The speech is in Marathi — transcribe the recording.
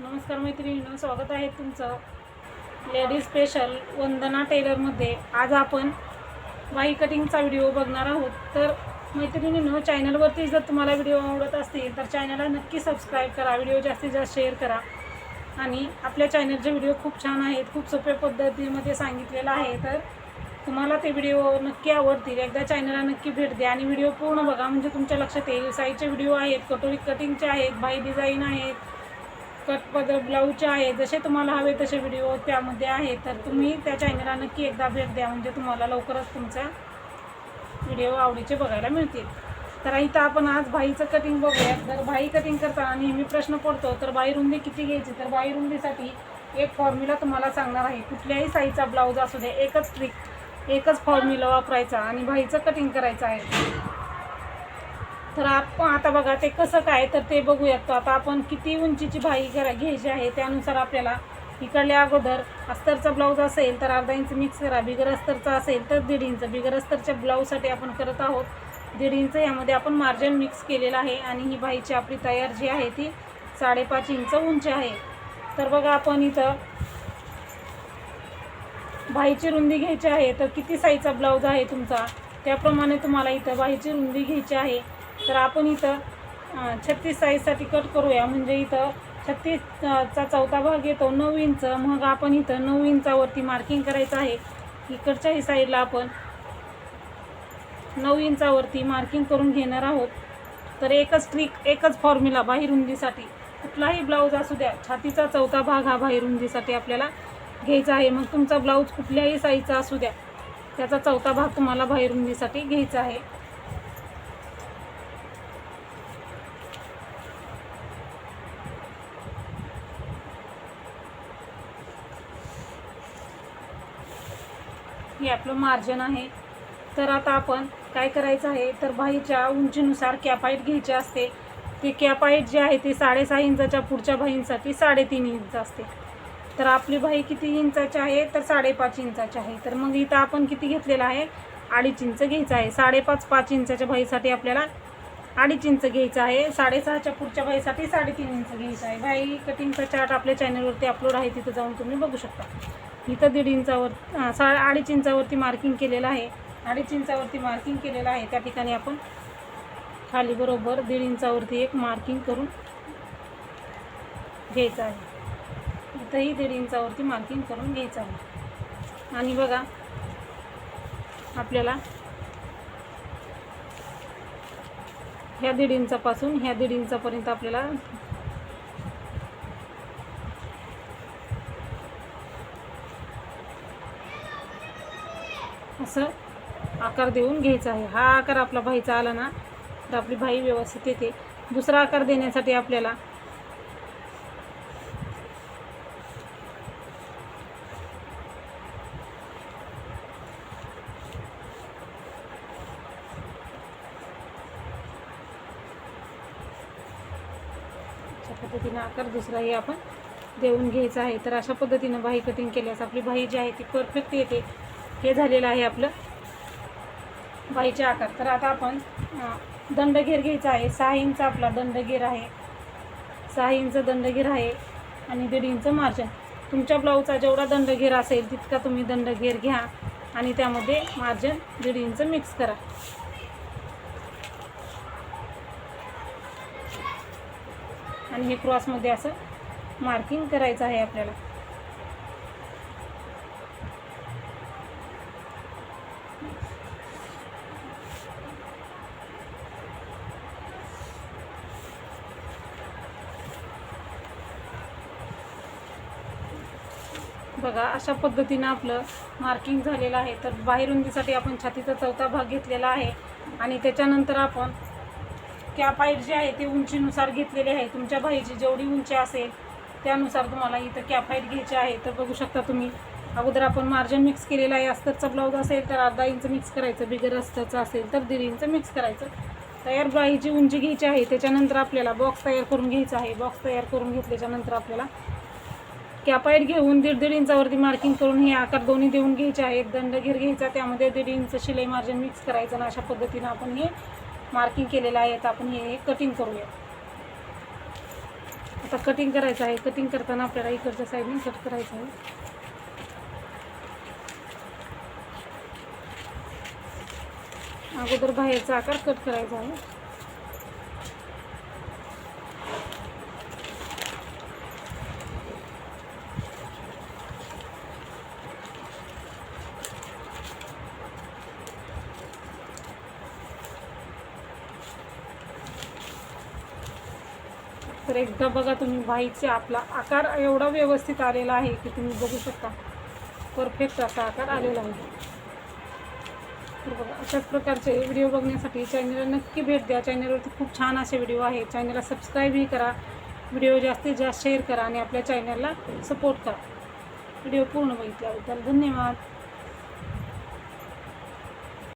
नमस्कार मैत्रिणींनो स्वागत आहे तुमचं लेडीज स्पेशल वंदना टेलरमध्ये आज आपण बाई कटिंगचा व्हिडिओ बघणार आहोत. तर मैत्रिणींनो चॅनलवरती जर तुम्हाला व्हिडिओ आवडत असतील तर चॅनलला नक्की सबस्क्राईब करा. व्हिडिओ जास्तीत जास्त शेअर करा. आणि आपल्या चॅनलचे व्हिडिओ खूप छान आहेत खूप सोप्या पद्धतीमध्ये सांगितलेलं आहे. तर तुम्हाला ते व्हिडिओ नक्की आवडतील. एकदा चॅनलला नक्की भेट द्या आणि व्हिडिओ पूर्ण बघा. म्हणजे तुमच्या लक्षात येईल. साईजचे व्हिडिओ आहेत कटोरी कटिंगचे आहेत बाई डिझाईन आहेत कट पदर ब्लाऊजचे आहे जसे तुम्हाला हवे तसे व्हिडिओ त्यामध्ये आहेत तर तुम्ही त्या चॅनलला नक्की एकदा भेट द्या म्हणजे तुम्हाला लवकरच तुमचा व्हिडिओ आवडीचे बघायला मिळतील. तर इथं आपण आज बाईचं कटिंग बघूया तर बाई कटिंग करताना नेहमी प्रश्न पडतो तर बाई रुंदी किती घ्यायची? तर बाई रुंदीसाठी एक फॉर्म्युला तुम्हाला सांगणार आहे. कुठल्याही साईजचा ब्लाऊज असू दे एकच ट्रिक एकच फॉर्म्युला वापरायचा आणि बाईचं कटिंग करायचं आहे. तर आपण आता बघा ते कसं काय तर ते बघूयात. आता आपण किती उंचीची भाई करा घ्यायची आहे त्यानुसार आपल्याला इकडल्या अगोदर अस्तरचा ब्लाऊज असेल तर अर्धा इंच मिक्स करा. बिगर अस्तरचा असेल तर दीड इंच बिगर अस्तरच्या ब्लाऊजसाठी आपण करत आहोत. दीड इंच यामध्ये आपण मार्जिन मिक्स केलेलं आहे आणि ही भाईची आपली तयार जी आहे ती साडेपाच इंच उंची आहे. तर बघा आपण इथं भाईची रुंदी घ्यायची आहे तर किती साईजचा ब्लाऊज आहे तुमचा? त्याप्रमाणे तुम्हाला इथं बाईची रुंदी घ्यायची आहे. तर आपण इथं छत्तीस साईजसाठी कट करूया. म्हणजे इथं छत्तीसचा चौथा भाग येतो नऊ इंच. मग आपण इथं नऊ इंचावरती मार्किंग करायचं आहे. इकडच्याही साईडला आपण नऊ इंचावरती मार्किंग करून घेणार आहोत. तर एकच ट्रिक एकच फॉर्म्युला बाहीरुंदीसाठी. कुठलाही ब्लाऊज असू द्या छातीचा चौथा भाग हा बाहीरुंदीसाठी आपल्याला घ्यायचा आहे. मग तुमचा ब्लाऊज कुठल्याही साईजचा असू द्या त्याचा चौथा भाग तुम्हाला बाहेरुंदीसाठी घ्यायचा आहे. हे आपलं मार्जिन आहे. तर आता आपण काय करायचं आहे? तर बाईच्या उंचीनुसार कॅपाईट घ्यायचे असते. ते कॅपाईट जे आहे ते साडेसहा इंचाच्या पुढच्या बाईंसाठी साडेतीन इंच असते. तर आपली बाई किती इंचाची आहे? तर साडेपाच इंचाची आहे. तर मग इथं आपण किती घेतलेलं आहे? अडीच इंच घ्यायचं आहे. साडेपाच पाच इंचाच्या बाईसाठी आपल्याला अडीच इंच घ्यायचं आहे. साडेसहाच्या पुढच्या बाईसाठी साडेतीन इंच घ्यायचं आहे. बाई कटिंगचा चार्ट आपल्या चॅनलवरती अपलोड आहे. तिथं जाऊन तुम्ही बघू शकता. इथं दीड इंचावर सा अडीच इंचावरती मार्किंग केलेलं आहे. अडीच इंचावरती मार्किंग केलेलं आहे. त्या ठिकाणी आपण खाली बरोबर दीड इंचावरती एक मार्किंग करून घ्यायचं आहे. इथंही दीड इंचावरती मार्किंग करून घ्यायचं आहे. आणि बघा आपल्याला ह्या दीड इंचापासून ह्या दीड इंचापर्यंत आपल्याला असं आकार देऊन घ्यायचा आहे. हा आकार आपला भाईचा आला ना तर आपली भाई व्यवस्थित येते. दुसरा आकार देण्यासाठी आपल्याला अशा पद्धतीनं आकार दुसराही आपण देऊन घ्यायचा आहे. तर अशा पद्धतीनं भाई कटिंग केल्यास आपली भाई जी आहे ती परफेक्ट येते. हे झालेलं आहे आपलं बाईचे आकार. तर आता आपण दंडघेर घ्यायचा आहे. सहा इंच आपला दंडघेर आहे. सहा इंच दंडघेर आहे आणि दीड इंच मार्जिन तुमच्या ब्लाऊजचा जेवढा दंडघेर असेल तितका तुम्ही दंडघेर घ्या आणि त्यामध्ये मार्जिन दीड इंच मिक्स करा. आणि हे क्रॉसमध्ये असं मार्किंग करायचं आहे आपल्याला. बघा अशा पद्धतीनं आपलं मार्किंग झालेलं आहे. तर बाहेरुंदीसाठी आपण छातीचा चौथा भाग घेतलेला आहे. आणि त्याच्यानंतर आपण कॅप हाईट जे आहे ते उंचीनुसार घेतलेले आहे. तुमच्या बाईची जेवढी उंची असेल त्यानुसार तुम्हाला इथं कॅप हाईट घ्यायची आहे. तर बघू शकता तुम्ही अगोदर आपण मार्जिन मिक्स केलेलं आहे. अस्तरचा ब्लाऊज असेल तर अर्धा इंच मिक्स करायचं. बिगर अस्तरचं असेल तर दीड इंच मिक्स करायचं. तयार बाईची उंची घ्यायची आहे. त्याच्यानंतर आपल्याला बॉक्स तयार करून घ्यायचा आहे. बॉक्स तयार करून घेतल्याच्यानंतर आपल्याला कॅपाईट घेऊन दीड दीड इंचावरती मार्किंग करून हे आकार दोन्ही देऊन घ्यायचे आहेत. दंडगीर घ्यायचा त्यामध्ये दीड इंच शिलाई मार्जिन मिक्स करायचं आणि अशा पद्धतीनं आपण हे मार्किंग केलेलं आहे. तर आपण हे कटिंग करूया. आता कटिंग करायचं आहे. कटिंग करताना आपल्याला इकडच्या साईडने कट करायचं आहे. अगोदर बाहेरचा आकार कट करायचा आहे. तर एकदा बघा तुम्ही बाईचे आपला आकार एवढा व्यवस्थित आलेला आहे की तुम्ही बघू शकता. परफेक्ट असा आकार आलेला आहे. तर बघा अशाच प्रकारचे व्हिडिओ बघण्यासाठी चॅनलला नक्की भेट द्या. चॅनलवरती खूप छान असे व्हिडिओ आहे चॅनलला सबस्क्राईबही करा. व्हिडिओ जास्तीत जास्त शेअर करा आणि आपल्या चॅनलला सपोर्ट करा. व्हिडिओ पूर्ण बघितल्याबद्दल धन्यवाद.